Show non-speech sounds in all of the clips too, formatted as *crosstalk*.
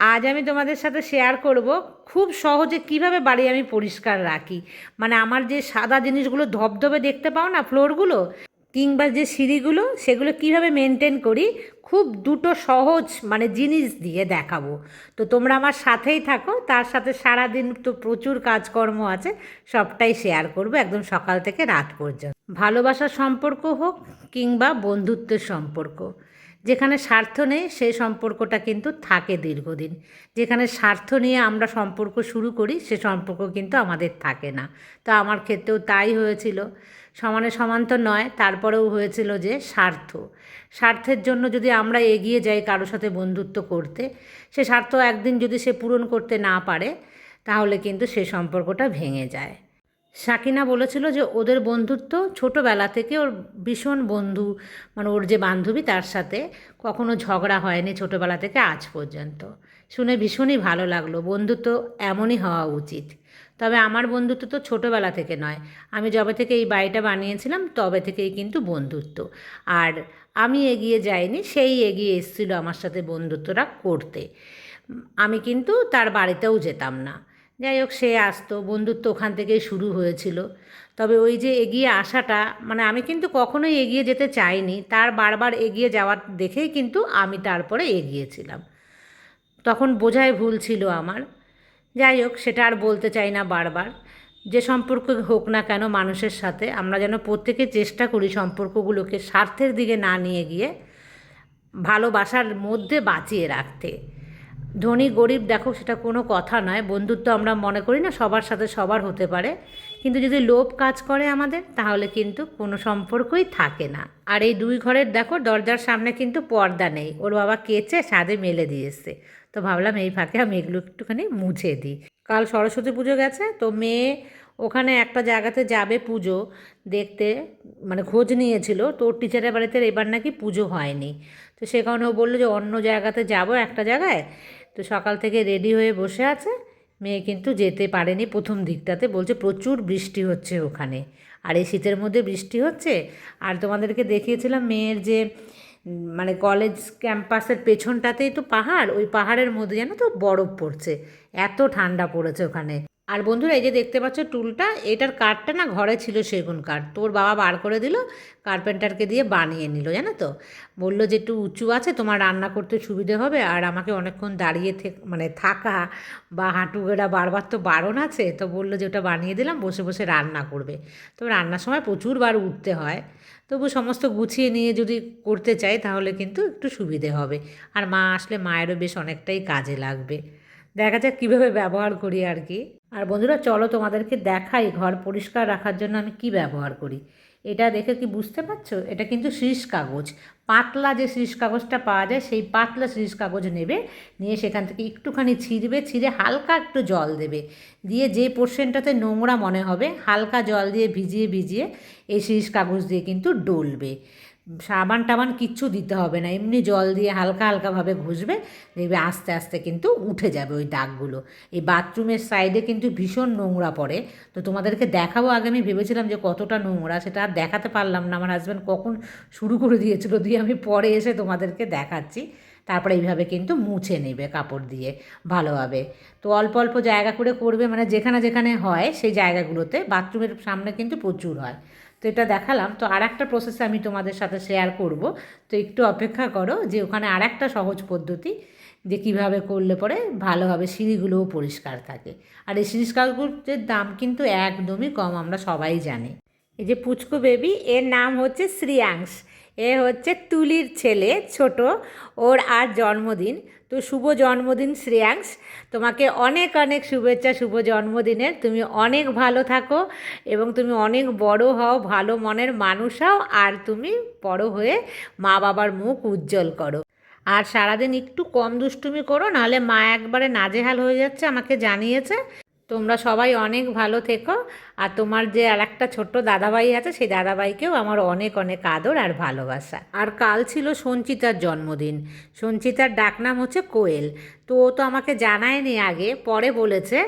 আজ আমি তোমাদের সাথে শেয়ার করব খুব সহজে কীভাবে বাড়ি আমি পরিষ্কার রাখি। মানে আমার যে সাদা জিনিসগুলো ধবধবে দেখতে পাও না ফ্লোরগুলো, কিংবা যে সিঁড়িগুলো, সেগুলো কীভাবে মেনটেন করি, খুব দুটো সহজ মানে জিনিস দিয়ে দেখাবো। তো তোমরা আমার সাথেই থাকো, তার সাথে সারা দিন তো প্রচুর কাজকর্ম আছে, সবটাই শেয়ার করব একদম সকাল থেকে রাত পর্যন্ত। ভালোবাসার সম্পর্ক হোক কিংবা বন্ধুত্বের সম্পর্ক। যেখানে স্বার্থ নেই সেই সম্পর্কটা কিন্তু থাকে দীর্ঘদিন। যেখানে স্বার্থ নিয়ে আমরা সম্পর্ক শুরু করি, সে সম্পর্ক কিন্তু আমাদের থাকে না। তো আমার ক্ষেত্রেও তাই হয়েছিল। সমানে সমান তো নয়, তারপরেও হয়েছিল যে স্বার্থ। স্বার্থের জন্য যদি আমরা এগিয়ে যাই কারোর সাথে বন্ধুত্ব করতে, সে স্বার্থ একদিন যদি সে পূরণ করতে না পারে, তাহলে কিন্তু সে সম্পর্কটা ভেঙে যায়। সাকিনা বলেছিল যে ওদের বন্ধুত্ব ছোটোবেলা থেকে ওর ভীষণ বন্ধু মানে ওর যে বান্ধবী তার সাথে কখনো ঝগড়া হয়নি ছোটোবেলা থেকে আজ পর্যন্ত। শুনে ভীষণই ভালো লাগল, বন্ধুত্ব এমনই হওয়া উচিত। তবে আমার বন্ধুত্ব তো ছোটোবেলা থেকে নয়। আমি যবে থেকে এই বাড়িটা বানিয়েছিলাম তবে থেকেই কিন্তু বন্ধুত্ব। আর আমি এগিয়ে যাইনি, সেই এগিয়ে এসেছিল আমার সাথে বন্ধুত্বটা করতে। আমি কিন্তু তার বাড়িতেও যেতাম না। যাই হোক, সে আসতো। বন্ধুত্ব ওখান থেকেই শুরু হয়েছিল। তবে ওই যে এগিয়ে আসাটা মানে আমি কিন্তু কখনোই এগিয়ে যেতে চাইনি। তার বারবার এগিয়ে যাওয়ার দেখেই কিন্তু আমি তারপরে এগিয়েছিলাম। তখন বোঝাই ভুল ছিল আমার। যাই হোক, সেটা আর বলতে চাই না বারবার। যে সম্পর্ক হোক না কেন মানুষের সাথে, আমরা যেন প্রত্যেকে চেষ্টা করি সম্পর্কগুলোকে স্বার্থের দিকে না নিয়ে গিয়ে ভালোবাসার মধ্যে বাঁচিয়ে রাখতে। ধনী, গরিব, দেখো সেটা কোনো কথা নয়। বন্ধুত্ব আমরা মনে করি না, সবার সাথে সবার হতে পারে। কিন্তু যদি লোভ কাজ করে আমাদের, তাহলে কিন্তু কোনো সম্পর্কই থাকে না। আর এই দুই ঘরের দেখো, দরজার সামনে কিন্তু পর্দা নেই। ওর বাবা কেচে সাদে মেলে দিয়েছে। তো ভাবলাম এই ফাঁকে আমি এগুলো একটুখানি মুছে দিই। কাল সরস্বতী পুজো গেছে, তো মেয়ে ওখানে একটা জায়গাতে যাবে পুজো দেখতে মানে খোঁজ নিয়েছিল। তো ওর টিচারের বাড়িতে এবার নাকি পুজো হয়নি। তো সে কারণে ও বলল যে অন্য জায়গাতে যাব একটা জায়গায়। তো সকাল থেকে রেডি হয়ে বসে আছে। মেয়ে কিন্তু যেতে পারেনি প্রথম দিকটাতে, বলছে প্রচুর বৃষ্টি হচ্ছে ওখানে। আর এই শীতের মধ্যে বৃষ্টি হচ্ছে? আর তোমাদেরকে দেখিয়েছিলাম মেয়ের যে মানে কলেজ ক্যাম্পাসের পেছনটাতেই তো পাহাড়, ওই পাহাড়ের মধ্যে যেন তো বরফ পড়ছে। এত ঠান্ডা পড়েছে ওখানে। আর বন্ধুরা, এই যে দেখতে পাচ্ছ টুলটা, এটার কাঠটা না ঘরে ছিল সেগুন কাঠ। তোর বাবা বার করে দিল, কার্পেন্টারকে দিয়ে বানিয়ে নিল, জানো তো? বলল যে, একটু উঁচু আছে, তোমার রান্না করতে সুবিধে হবে, আর আমাকে অনেকক্ষণ দাঁড়িয়ে মানে থাকা বা হাঁটু গেড়া বারবার তো বারণ আছে। তো বলল যে, ওটা বানিয়ে দিলাম, বসে বসে রান্না করবে। তো রান্নার সময় প্রচুরবার উঠতে হয়। তবু সমস্ত গুছিয়ে নিয়ে যদি করতে চাই, তাহলে কিন্তু একটু সুবিধে হবে। আর মা আসলে মায়েরও বেশ অনেকটাই কাজে লাগবে। দেখা যাক কীভাবে ব্যবহার করি আর কি। আর বন্ধুরা, চলো তোমাদেরকে দেখাই ঘর পরিষ্কার রাখার জন্য আমি কি ব্যবহার করি। এটা দেখে কি বুঝতে পারছ? এটা কিন্তু শীষ কাগজ। পাতলা যে শীষ কাগজটা পাওয়া যায়, সেই পাতলা শীষ কাগজ নেবে। নিয়ে সেখান থেকে একটুখানি ছিঁড়বে, ছিঁড়ে হালকা একটু জল দেবে। দিয়ে যে পোর্শনটাতে নোংরা মনে হবে, হালকা জল দিয়ে ভিজিয়ে ভিজিয়ে এই শীষ কাগজ দিয়ে কিন্তু ডলবে। সাবান টাবান কিচ্ছু দিতে হবে না। এমনি জল দিয়ে হালকা হালকাভাবে ঘষবে, দেখবে আস্তে আস্তে কিন্তু উঠে যাবে ওই দাগগুলো। এই বাথরুমের সাইডে কিন্তু ভীষণ নোংরা পড়ে। তো তোমাদেরকে দেখাবো, আগে আমি ভেবেছিলাম যে কতটা নোংরা, সেটা আর দেখাতে পারলাম না। আমার হাজব্যান্ড কখন শুরু করে দিয়েছিল দিয়ে আমি পরে এসে তোমাদেরকে দেখাচ্ছি। তারপরে এইভাবে কিন্তু মুছে নেবে কাপড় দিয়ে ভালোভাবে। তো অল্প অল্প জায়গা করে করবে মানে যেখানে যেখানে হয় সেই জায়গাগুলোতে। বাথরুমের সামনে কিন্তু প্রচুর হয়। তো এটা দেখালাম। তো আর একটা প্রসেসে আমি তোমাদের সাথে শেয়ার করব। তো একটু অপেক্ষা করো যে ওখানে আর একটা সহজ পদ্ধতি যে কীভাবে করলে পরে ভালোভাবে সিঁড়িগুলোও পরিষ্কার থাকে। আর এই সিঁড়ি কাগজের দাম কিন্তু একদমই কম, আমরা সবাই জানি। এই যে পুচকু বেবি এর নাম হচ্ছে শ্রিয়াংশ। এ হচ্ছে তুলির ছেলে, ছোট। ওর আর জন্মদিন। তো শুভ জন্মদিন শ্রেয়াংস তোমাকে অনেক অনেক শুভেচ্ছা, শুভ জন্মদিনের। তুমি অনেক ভালো থাকো এবং তুমি অনেক বড় হও, ভালো মনের মানুষ হও, আর তুমি বড় হয়ে মা বাবার মুখ উজ্জ্বল করো। আর সারাদিন একটু কম দুষ্টুমি করো, নাহলে মা একবারে নাজেহাল হয়ে যাচ্ছে, আমাকে জানিয়েছে। তোমরা সবাই অনেক ভালো থেকো। আর তোমার যে আর একটা ছোট্ট দাদাভাই আছে, সেই দাদাভাইকেও আমার অনেক অনেক আদর আর ভালোবাসা। আর কাল ছিল সঞ্চিতার জন্মদিন। সঞ্চিতার ডাকনাম হচ্ছে কোয়েল। তো ও তো আমাকে জানায়নি আগে, পরে বলেছে।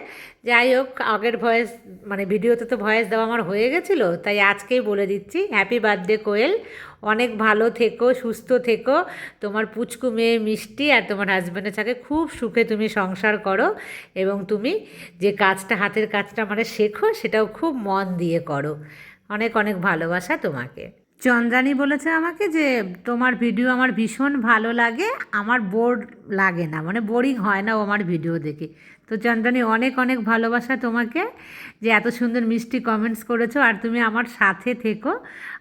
যাই হোক, আগের ভয়েস মানে ভিডিওতে তো ভয়েস দেওয়া আমার হয়ে গেছিল, তাই আজকেই বলে দিচ্ছি। Happy birthday Koel. অনেক ভালো থেকো, সুস্থ থেকো। তোমার পুচকু মেয়ে মিষ্টি আর তোমার হাজব্যান্ডের সাথে খুব সুখে তুমি সংসার করো এবং তুমি যে কাজটা, হাতের কাজটা মানে শেখো, সেটাও খুব মন দিয়ে করো। অনেক অনেক ভালোবাসা তোমাকে। চন্দ্রানী বলেছে আমাকে যে, তোমার ভিডিও আমার ভীষণ ভালো লাগে, আমার বোর লাগে না। মানে বোরিং হয় না ও আমার ভিডিও দেখে। তো চন্দ্রানী অনেক অনেক ভালোবাসা তোমাকে যে এত সুন্দর মিষ্টি কমেন্টস করেছ আর তুমি আমার সাথে থেকো।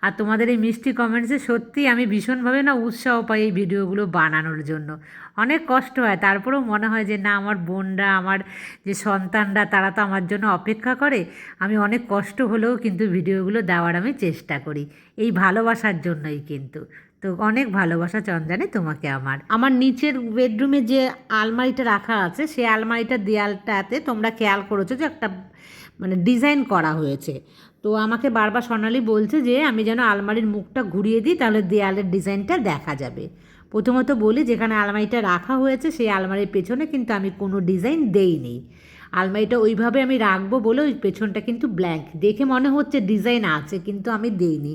আর তোমাদের এই মিষ্টি কমেন্টসে সত্যি আমি ভীষণভাবে না উৎসাহ পাই এই ভিডিওগুলো বানানোর জন্য। অনেক কষ্ট হয়, তারপরেও মনে হয় যে না, আমার বোনরা, আমার যে সন্তানরা, তারা তো আমার জন্য অপেক্ষা করে। আমি অনেক কষ্ট হলেও কিন্তু ভিডিওগুলো দেওয়ার আমি চেষ্টা করি, এই ভালোবাসার জন্যই কিন্তু। তো অনেক ভালোবাসা চন্দ্রানী তোমাকে আমার। আমার নিচের বেডরুমে যে আলমারিটা রাখা আছে, সেই আলমারিটার দেয়ালটাতে তোমরা খেয়াল করেছ যে একটা মানে ডিজাইন করা হয়েছে। তো আমাকে বারবার সোনালি বলছে যে আমি যেন আলমারির মুখটা ঘুরিয়ে দিই, তাহলে দেয়ালের ডিজাইনটা দেখা যাবে। প্রথমত বলি, যেখানে আলমারিটা রাখা হয়েছে, সেই আলমারির পেছনে কিন্তু আমি কোনো ডিজাইন দেইনি। আলমারিটা ওইভাবে আমি রাখব বলে ওই পেছনটা কিন্তু ব্ল্যাঙ্ক দেখে মনে হচ্ছে ডিজাইন আছে, কিন্তু আমি দেইনি।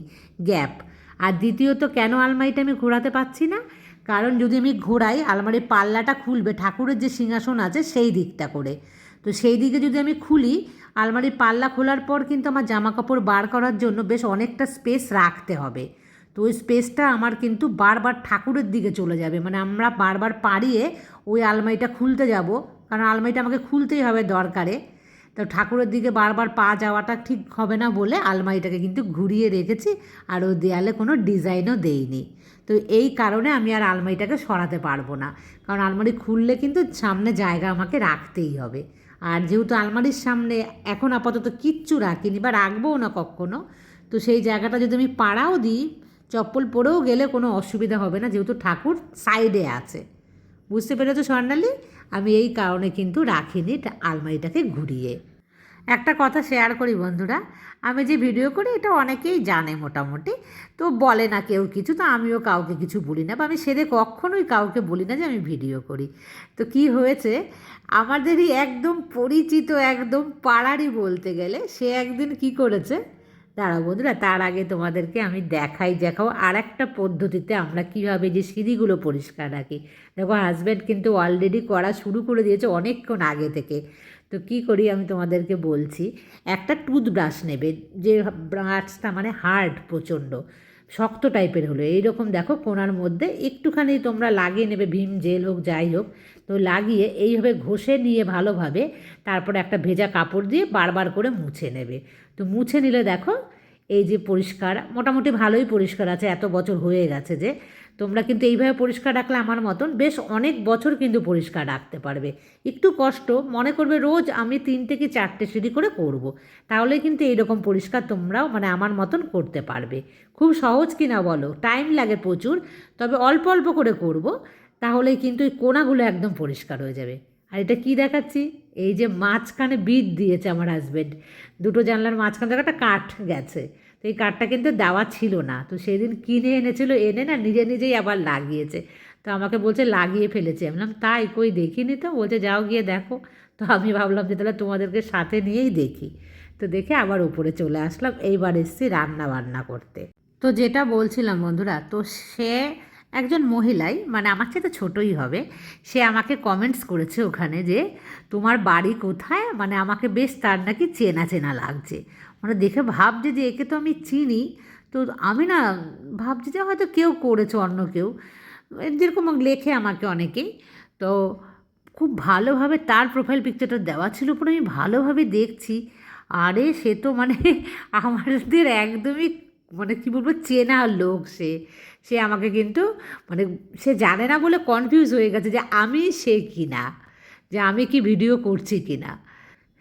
গ্যাপ। আর দ্বিতীয়ত, কেন আলমারিটা আমি ঘোরাতে পারছি না? কারণ যদি আমি ঘোরাই, আলমারির পাল্লাটা খুলবে, ঠাকুরের যে সিংহাসন আছে সেই দিকটা করে। তো সেই দিকে যদি আমি খুলি, আলমারির পাল্লা খোলার পর কিন্তু আমার জামা কাপড় বার করার জন্য বেশ অনেকটা স্পেস রাখতে হবে। তো ওই স্পেসটা আমার কিন্তু বারবার ঠাকুরের দিকে চলে যাবে। মানে আমরা বারবার পাড়িয়ে ওই আলমারিটা খুলতে যাব। কারণ আলমারিটা আমাকে খুলতেই হবে দরকারে। তো ঠাকুরের দিকে বারবার পা যাওয়াটা ঠিক হবে না বলে আলমারিটাকে কিন্তু ঘুরিয়ে রেখেছি আর ওই দেয়ালে কোনো ডিজাইনও দেইনি। তো এই কারণে আমি আর আলমারিটাকে সরাতে পারব না। কারণ আলমারি খুললে কিন্তু সামনে জায়গা আমাকে রাখতেই হবে। আর যেহেতু আলমারির সামনে এখন আপাতত কিচ্ছু রাখিনি বা রাখবোও না কখনো, তো সেই জায়গাটা যদি আমি পাড়াও দিই, চপ্পল পরেও গেলে কোনো অসুবিধা হবে না, যেহেতু ঠাকুর সাইডে আছে। বুঝতে পেরেছ স্বর্ণালী? আমি এই কারণে কিন্তু রাখিনি আলমারিটাকে ঘুরিয়ে। একটা কথা শেয়ার করি বন্ধুরা, আমি যে ভিডিও করি এটা অনেকেই জানে মোটামুটি, তো বলে না কেউ কিছু, তো আমিও কাউকে কিছু বলি না বা আমি সেদে কখনোই কাউকে বলি না যে আমি ভিডিও করি। তো কি হয়েছে, আমাদেরই একদম পরিচিত, একদম পাড়ারই বলতে গেলে, সে একদিন কি করেছে দাঁড়াও বন্ধুরা, তার আগে তোমাদেরকে আমি দেখাই, দেখাও আর একটা পদ্ধতিতে আমরা কীভাবে যে সিঁড়িগুলো পরিষ্কার রাখি। দেখো হাজব্যান্ড কিন্তু অলরেডি করা শুরু করে দিয়েছে অনেকক্ষণ আগে থেকে। তো কি করি আমি তোমাদেরকে বলছি, একটা টুথব্রাশ নেবে, যে ব্রাশটা মানে হার্ড প্রচণ্ড, শক্ত টাইপের হলো। এইরকম দেখো কোনার মধ্যে একটুখানি তোমরা লাগিয়ে নেবে, ভীম জেল হোক, যাই হোক তো লাগিয়ে এইভাবে ঘষে নিয়ে ভালোভাবে তারপরে একটা ভেজা কাপড় দিয়ে বারবার করে মুছে নেবে। তো মুছে নিলে দেখো এই যে পরিষ্কার, মোটামুটি ভালোই পরিষ্কার আছে, এত বছর হয়ে গেছে যে। তোমরা কিন্তু এইভাবে পরিষ্কার রাখলে আমার মতন বেশ অনেক বছর কিন্তু পরিষ্কার রাখতে পারবে। একটু কষ্ট, মনে করবে রোজ আমি তিনটে কি চারটে সিঁড়ি করে করব। তাহলে কিন্তু এইরকম পরিষ্কার তোমরাও মানে আমার মতন করতে পারবে। খুব সহজ কিনা বলো? টাইম লাগে প্রচুর, তবে অল্প অল্প করে করব। তাহলে কিন্তু এই কোনাগুলো একদম পরিষ্কার হয়ে যাবে। আর এটা কি দেখাচ্ছি? এই যে মাঝখানে বিট দিয়েছে আমার হাজব্যান্ড দুটো জানলার মাঝখান থেকে একটা কাঠ গেছে। তো এই কাঠটা কিন্তু দেওয়া ছিল না। তো সেদিন কিনে এনেছিল, এনে না নিজে নিজেই আবার লাগিয়েছে। তো আমাকে বলছে, লাগিয়ে ফেলেছে। আমি বললাম, তাই কই দেখিনি তো? বলছে, যাও গিয়ে দেখো। তো আমি ভাবলাম যে তাহলে তোমাদেরকে সাথে নিয়েই দেখি। তো দেখে আবার উপরে চলে আসলাম। এইবার এসেছি রান্না বান্না করতে। তো যেটা বলছিলাম বন্ধুরা, তো সে একজন মহিলাই মানে আমার চেয়ে তো ছোটোই হবে, সে আমাকে কমেন্টস করেছে ওখানে যে, তোমার বাড়ি কোথায়? মানে আমাকে বেশ তার নাকি চেনা চেনা লাগছে। মানে দেখে ভাবছে যে একে তো আমি চিনি, তো আমি না ভাবছি যে হয়তো কেউ করেছে অন্য কেউ। যেরকম লেখে আমাকে অনেকেই, তো খুব ভালোভাবে তার প্রোফাইল পিকচারটা দেওয়া ছিল পরে আমি ভালোভাবে দেখছি। আরে সে তো মানে *laughs* আমাদের একদমই মানে কী বলব, চেনা লোক সে। সে আমাকে কিন্তু মানে সে জানে না বলে কনফিউজ হয়ে গেছে যে আমি সে কি না যে আমি কি ভিডিও করছি কি না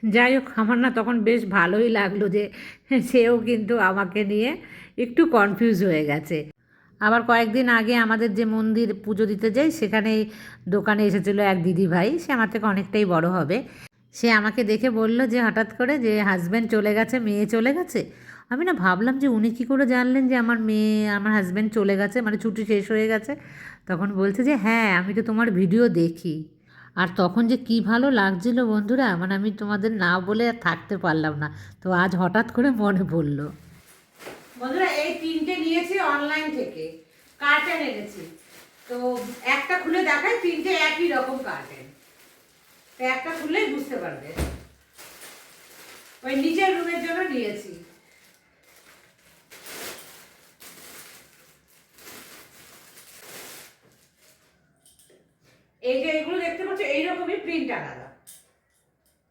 যাই হোক, আমার না তখন বেশ ভালোই লাগল যে সেও কিন্তু আমাকে নিয়ে একটু কনফিউজ হয়ে গেছে। আবার কয়েকদিন আগে আমাদের যে মন্দির পুজো দিতে যাই সেখানে দোকানে এসেছিল এক দিদি ভাই সে আমার থেকে অনেকটাই বড় হবে। সে আমাকে দেখে বলল যে হঠাৎ করে যে হাজব্যান্ড চলে গেছে, মেয়ে চলে গেছে আমি না ভাবলাম যে উনি কী করে জানলেন যে আমার মেয়ে, আমার হাজব্যান্ড চলে গেছে মানে ছুটি শেষ হয়ে গেছে। তখন বলছে যে হ্যাঁ আমি তো তোমার ভিডিও দেখি। আর তখন যে কি ভালো লাগছিল বন্ধুরা মানে আমি তোমাদের না বলে থাকতে পারলাম না। তো আজ হঠাৎ করে মনে পড়ল। বন্ধুরা, এই তিনটে নিয়েছি অনলাইন থেকে। কার্টেন এনেছি। তো একটা খুলে দেখাই, তিনটে একই রকম কার্টেন একটা খুললেই বুঝতে পারবে। ওই নিচের রুমের জন্য নিয়েছি। এই যে এগুলো দেখতে পাচ্ছ, এইরকমই প্রিন্ট আলাদা।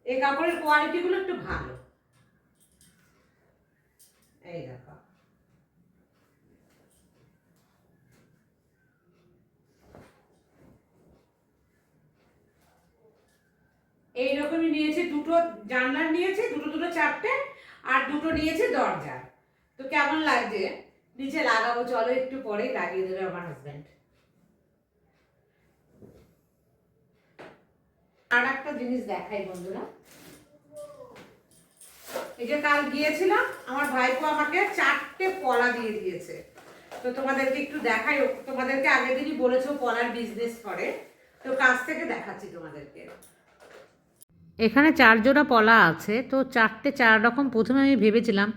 এই কাপড়ের কোয়ালিটিগুলো একটু ভালো। এই দেখো। এইরকমই নিয়েছে, দুটো জানলার নিয়েছে, দুটো দুটো চারটে, আর দুটো নিয়েছে দরজা। তো কেমন লাগছে? নিচে লাগাবো, চলো একটু পরেই লাগিয়ে দেবে আমার হাজব্যান্ড আর একটা জিনিস দেখাই বন্ধুরা। এই যে কাল গিয়েছিলাম, আমার ভাইপো আমাকে চারটে পলা দিয়ে দিয়েছে। তো তোমাদেরকে একটু দেখাই তোমাদেরকে আগের দিনই বলেছ পলার বিজনেস করে। তো কাছ থেকে দেখাচ্ছি তোমাদেরকে। এখানে চার জোড়া পলা আছে, তো চারটে চার রকম প্রথমে আমি ভেবেছিলাম,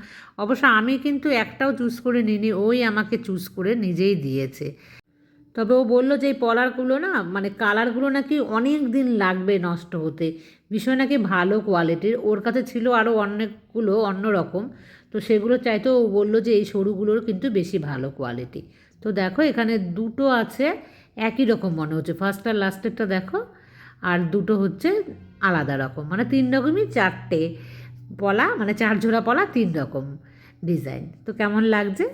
অবশ্য আমি কিন্তু একটাও চুজ করে নিইনি, ওই আমাকে চুজ করে নিজেই দিয়েছে। তবে ও বলল যে এই পলারগুলো না মানে কালারগুলো নাকি অনেক দিন লাগবে নষ্ট হতে। ভীষণ নাকি ভালো কোয়ালিটির ওর কাছে ছিল আরও অনেকগুলো অন্য রকম তো সেগুলো চাইতো ও বলল যে এই সরুগুলোর কিন্তু বেশি ভালো কোয়ালিটি তো দেখো এখানে দুটো আছে, একই রকম মনে হচ্ছে। ফার্স্ট আর লাস্টেরটা দেখো, আর দুটো হচ্ছে আলাদা রকম। মানে তিন রকমই চারটে পলা মানে চার জোড়া পলা, তিন রকম ডিজাইন তো কেমন লাগছে?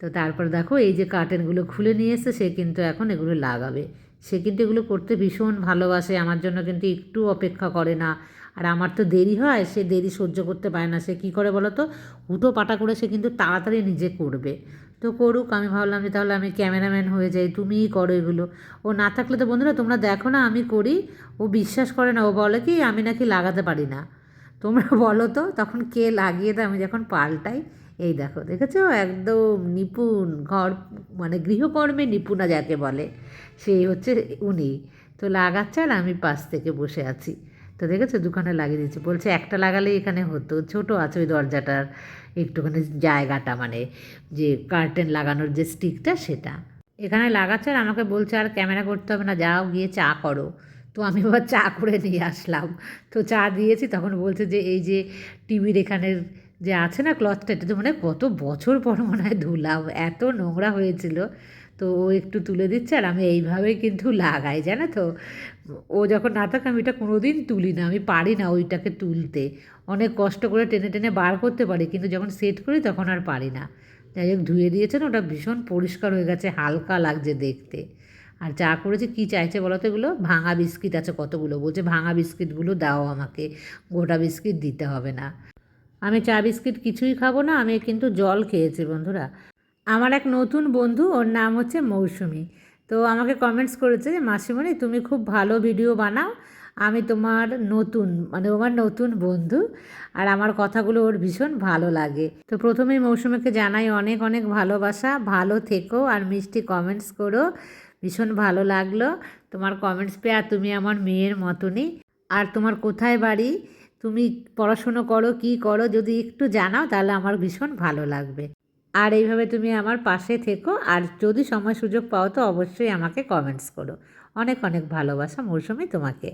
তো তারপর দেখো, এই যে কার্টেনগুলো খুলে নিয়ে এসে সে কিন্তু এখন এগুলো লাগাবে। সে কিন্তু এগুলো করতে ভীষণ ভালোবাসে, আমার জন্য কিন্তু একটু অপেক্ষা করে না। আর আমার তো দেরি হয়, সে দেরি সহ্য করতে পারে না। সে কী করে বলো তো? হুটো পাটা করে সে কিন্তু তাড়াতাড়ি নিজে করবে। তো করুক, আমি ভাবলাম যে তাহলে আমি ক্যামেরাম্যান হয়ে যাই, তুমিই করো এগুলো। ও না থাকলে তো বন্ধুরা, তোমরা দেখো না, আমি করি। ও বিশ্বাস করে না, ও বলে কি, আমি নাকি লাগাতে পারি না। তোমরা বলো তো, তখন কে লাগিয়ে দেয়, আমি যখন পাল্টাই। এই দেখো, দেখেছ? একদম নিপুণ ঘর মানে গৃহকর্মে নিপুণা যাকে বলে সেই হচ্ছে উনি। তো লাগাচ্ছে আর আমি পাশ থেকে বসে আছি। তো দেখেছ? দুখানে লাগিয়ে দিচ্ছি বলছে, একটা লাগালে এখানে হতো। ছোট আছে ওই দরজাটার একটুখানি জায়গাটা মানে যে কার্টেন লাগানোর যে স্টিকটা সেটা। এখানে লাগাচ্ছে আর আমাকে বলছে, আর ক্যামেরা করতে হবে না, যাও গিয়ে চা করো। তো আমি আবার চা করে নিয়ে আসলাম। তো চা দিয়েছি, তখন বলছে যে, এই যে টিভির এখানের যে আছে না ক্লথটা এটা তো মানে কত বছর পর মনে হয় ধুলাম এত নোংরা হয়েছিল। তো ও একটু তুলে দিচ্ছে আর আমি এইভাবেই কিন্তু লাগাই, জানো তো? ও যখন না থাকে আমি এটা কোনো দিন তুলি না, আমি পারি না ওইটাকে তুলতে। অনেক কষ্ট করে টেনে টেনে বার করতে পারি, কিন্তু যখন সেট করি তখন আর পারি না। যাই হোক, ধুয়ে দিয়েছেন ওটা ভীষণ পরিষ্কার হয়ে গেছে, হালকা লাগছে দেখতে। আর চা করেছে, কী চাইছে বলো তো এগুলো? ভাঙা বিস্কিট আছে কতগুলো? বলছে, ভাঙা বিস্কিটগুলো দাও আমাকে, গোটা বিস্কিট দিতে হবে না। আমি চা বিস্কিট কিছুই খাব না, আমি কিন্তু জল খেয়েছি বন্ধুরা। আমার এক নতুন বন্ধু, ওর নাম হচ্ছে মৌসুমি। তো আমাকে কমেন্টস করেছে যে, মাসিমণি, তুমি খুব ভালো ভিডিও বানাও। আমি তোমার নতুন মানে আমার নতুন বন্ধু আর আমার কথাগুলো ওর ভীষণ ভালো লাগে। তো প্রথমেই মৌসুমিকে জানাই অনেক অনেক ভালোবাসা। ভালো থেকো আর মিষ্টি কমেন্টস করো। ভীষণ ভালো লাগল। তোমার কমেন্টস পেয়ে আর তুমি আমার মেয়ের মতনই। আর তোমার কোথায় বাড়ি? তুমি পড়াশুনো করো, কি করো, যদি একটু জানাও তাহলে আমার ভীষণ ভালো লাগবে। আর এইভাবে তুমি আমার পাশে থেকো, আর যদি সময় সুযোগ পাও তো অবশ্যই আমাকে কমেন্টস করো। অনেক অনেক ভালোবাসা মৌসুমি তোমাকে।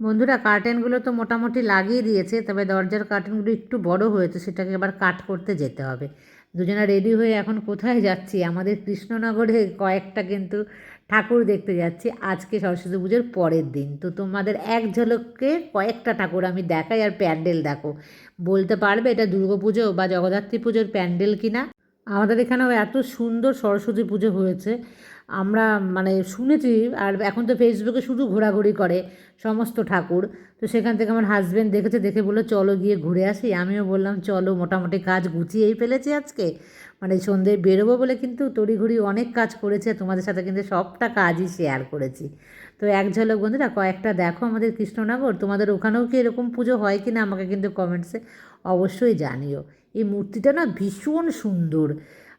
বন্ধুরা কার্টেনগুলো তো মোটামুটি লাগিয়ে দিয়েছে, তবে দরজার কার্টেনগুলো একটু বড় হয়েছে, সেটাকে এবার কাট করতে যেতে হবে। দুজনে রেডি হয়ে এখন কোথায় যাচ্ছি? আমাদের কৃষ্ণনগরে কয়েকটা কিন্তু ঠাকুর দেখতে যাচ্ছি। আজকে সরস্বতী পুজোর পরের দিন। তো তোমাদের এক ঝলককে কয়েকটা ঠাকুর আমি দেখাই। আর প্যান্ডেল দেখো। বলতে পারবে এটা দুর্গা পুজো বা জগদ্ধাত্রী পুজোর প্যান্ডেল কিনা? আমাদের এখানেও এত সুন্দর সরস্বতী পুজো হয়েছে। আমরা মানে শুনেছি, আর এখন তো ফেসবুকে শুধু ঘোরাঘুরি করে সমস্ত ঠাকুর। তো সেখান থেকে আমার হাজব্যান্ড দেখেছে, দেখে বলল, চলো গিয়ে ঘুরে আসি। আমিও বললাম, চলো, মোটামুটি কাজ গুছিয়েই ফেলেছি আজকে। মানে সন্ধে বেরোবো বলে কিন্তু তড়িঘড়ি অনেক কাজ করেছে, তোমাদের সাথে কিন্তু সবটা কাজই শেয়ার করেছি। তো এক ঝলক, বন্ধুরা, কয়েকটা দেখো আমাদের কৃষ্ণনগর। তোমাদের ওখানেও কি এরকম পুজো হয় কি না আমাকে কিন্তু কমেন্টসে অবশ্যই জানিও। এই মূর্তিটা না ভীষণ সুন্দর।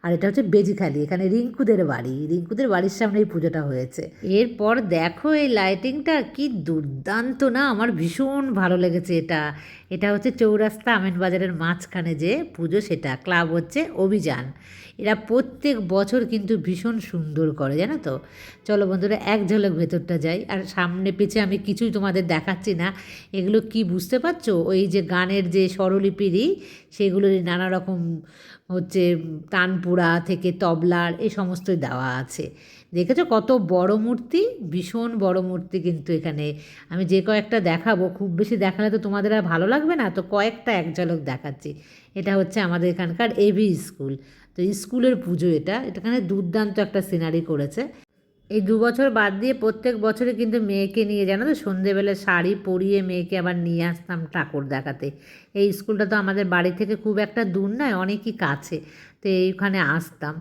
আর এটা হচ্ছে বেজিখালি এখানে রিঙ্কুদের বাড়ি, রিঙ্কুদের বাড়ির সামনে এই পুজোটা হয়েছে। এরপর দেখো এই লাইটিংটা কি দুর্দান্ত না, আমার ভীষণ ভালো লেগেছে এটা। এটা হচ্ছে চৌরাস্তা আমিনবাজারের মাঝখানে যে পুজো, সেটা। ক্লাব হচ্ছে অভিযান। এরা প্রত্যেক বছর কিন্তু ভীষণ সুন্দর করে, জানো তো? চলো বন্ধুরা, এক ঝলক ভেতরটা যাই। আর সামনে পিছে আমি কিছুই তোমাদের দেখাচ্ছি না। এগুলো কি বুঝতে পারছ? ওই যে গানের যে স্বরলিপিরই সেগুলোর নানা রকম হচ্ছে তানপুরা থেকে তবলার এই সমস্তই দেওয়া আছে। দেখেছ কত বড় মূর্তি? ভীষণ বড় মূর্তি কিন্তু এখানে। আমি যে কয়েকটা দেখাবো, খুব বেশি দেখালে তো তোমাদের আর ভালো লাগবে না? তো কয়েকটা এক ঝলক দেখাচ্ছি। এটা হচ্ছে আমাদের এখানকার এভি স্কুল। তো স্কুলের পুজো এটা। এটাখানে দুর্দান্ত একটা সিনারি করেছে। এই দু বছর বাদ দিয়ে প্রত্যেক বছরে কিন্তু মেয়েকে নিয়ে, জানো তো, সন্ধেবেলা শাড়ি পরিয়ে মেয়েকে আবার নিয়ে আসতাম ঠাকুর দেখাতে। এই স্কুলটা তো আমাদের বাড়ি থেকে খুব একটা দূর নয়, অনেকই কাছে। তো এইখানে আসতাম।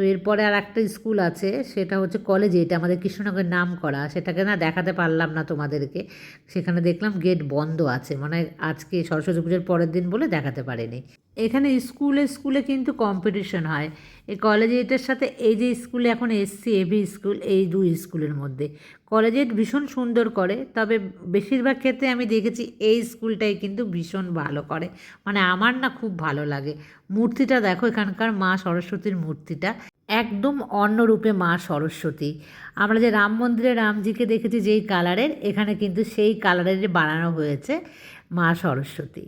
তো এরপরে আর একটা স্কুল আছে, সেটা হচ্ছে কলেজে এটা আমাদের কৃষ্ণনগরের নাম করা সেটাকে না দেখাতে পারলাম না তোমাদেরকে। সেখানে দেখলাম গেট বন্ধ আছে। মানে আজকে সরস্বতী পুজোর পরের দিন বলে দেখাতে পারেনি। এখানে স্কুলে স্কুলে কিন্তু কম্পিটিশন হয়। এই কলেজে এটার সাথে এই যে স্কুলে এখন এসছি এভি স্কুল এই দুই স্কুলের মধ্যে। কলেজে ভীষণ সুন্দর করে, তবে বেশিরভাগ ক্ষেত্রে আমি দেখেছি এই স্কুলটাই কিন্তু ভীষণ ভালো করে। মানে আমার না খুব ভালো লাগে। মূর্তিটা দেখো, এখানকার মা সরস্বতীর মূর্তিটা। একদম অন্য রূপে মা সরস্বতী। আমরা যে রাম মন্দিরে রামজিকে দেখেছি, যেই কালারের, এখানে কিন্তু সেই কালারের বানানো হয়েছে মা সরস্বতী।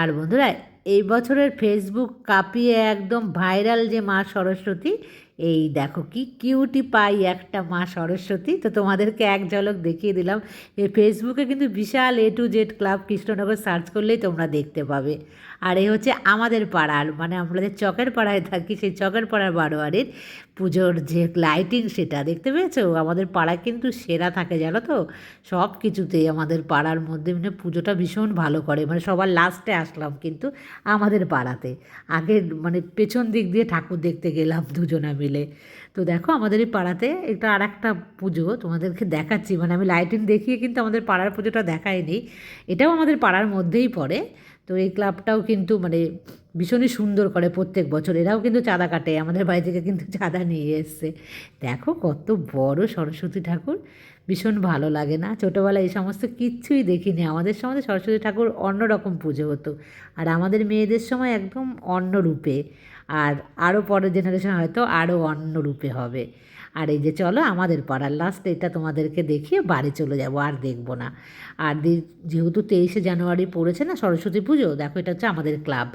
আর বন্ধুরা, এই বছরের ফেসবুক কাঁপিয়ে একদম ভাইরাল যে মা সরস্বতী এই দেখো কি কিউটি পাই একটা মা সরস্বতী। তো তোমাদেরকে এক ঝলক দেখিয়ে দিলাম। এই ফেসবুকে কিন্তু Bishal A to Z club Krishnanagar search করলেই তোমরা দেখতে পাবে। আর এই হচ্ছে আমাদের পাড়ার মানে আমরা যে চকের পাড়ায় থাকি, সেই চকের পাড়ার বারোয়ারির পুজোর যে লাইটিং সেটা, দেখতে পেয়েছ? আমাদের পাড়ায় কিন্তু সেরা থাকে, জানো তো? সব কিছুতেই আমাদের পাড়ার মধ্যে মানে পুজোটা ভীষণ ভালো করে। মানে সবার লাস্টে আসলাম কিন্তু আমাদের পাড়াতে। আগে মানে পেছন দিক দিয়ে ঠাকুর দেখতে গেলাম দুজনা মিলে। তো দেখো আমাদের এই পাড়াতে এটা আর একটা পুজো তোমাদেরকে দেখাচ্ছি। মানে আমি লাইটিং দেখিয়ে কিন্তু আমাদের পাড়ার পুজোটা দেখাইনি। এটাও আমাদের পাড়ার মধ্যেই পড়ে। তো এই ক্লাবটাও কিন্তু মানে ভীষণই সুন্দর করে প্রত্যেক বছর। এরাও কিন্তু চাঁদা কাটে। আমাদের বাড়ি থেকে কিন্তু চাঁদা নিয়ে এসছে। দেখো কত বড় সরস্বতী ঠাকুর। ভীষণ ভালো লাগে না? ছোটোবেলায় এই সমস্ত কিচ্ছুই দেখিনি। আমাদের সময় সরস্বতী ঠাকুর অন্যরকম পুজো হতো। আর আমাদের মেয়েদের সময় একদম অন্য রূপে আর আরও পরের জেনারেশন হয়তো আরও অন্য রূপে হবে। আর এই যে চলো আমাদের পাড়ার লাস্ট এটা তোমাদেরকে দেখিয়ে বাড়ি চলে যাব, আর দেখব না। আর যেহেতু তেইশে জানুয়ারি পড়েছে না সরস্বতী পুজো, দেখো এটা হচ্ছে আমাদের ক্লাব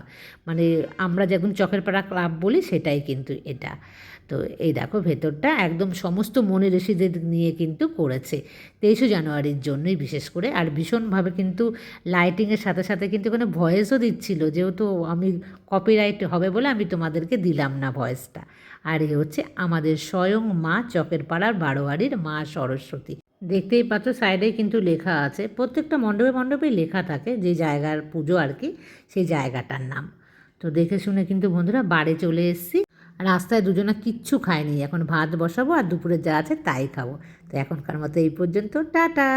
মানে আমরা যখন চকের পাড়া ক্লাব বলি সেটাই কিন্তু এটা। তো এই দেখো ভেতরটা একদম সমস্ত মনে ঋষিদের নিয়ে কিন্তু করেছে। তেইশে জানুয়ারির জন্যই বিশেষ করে। আর ভীষণভাবে কিন্তু লাইটিংয়ের সাথে সাথে কিন্তু ওখানে ভয়েসও দিচ্ছিল, যেহেতু আমি কপিরাইট হবে বলে আমি তোমাদেরকে দিলাম না ভয়েসটা আর এ হচ্ছে আমাদের স্বয়ং মা চকের পাড়ার বারোয়ারির মা সরস্বতী। দেখতেই পাচ্ছ সাইডে কিন্তু লেখা আছে, প্রত্যেকটা মণ্ডপে মণ্ডপেই লেখা থাকে যে জায়গার পুজো আর কি, সেই জায়গাটার নাম। তো দেখে শুনে কিন্তু বন্ধুরা বাড়ি চলে এসেছি। রাস্তায় দুজনা কিচ্ছু খায়নি। এখন ভাত বসাবো আর দুপুরে যা আছে তাই খাব। তো এখনকার মতো এই পর্যন্ত। টাটা!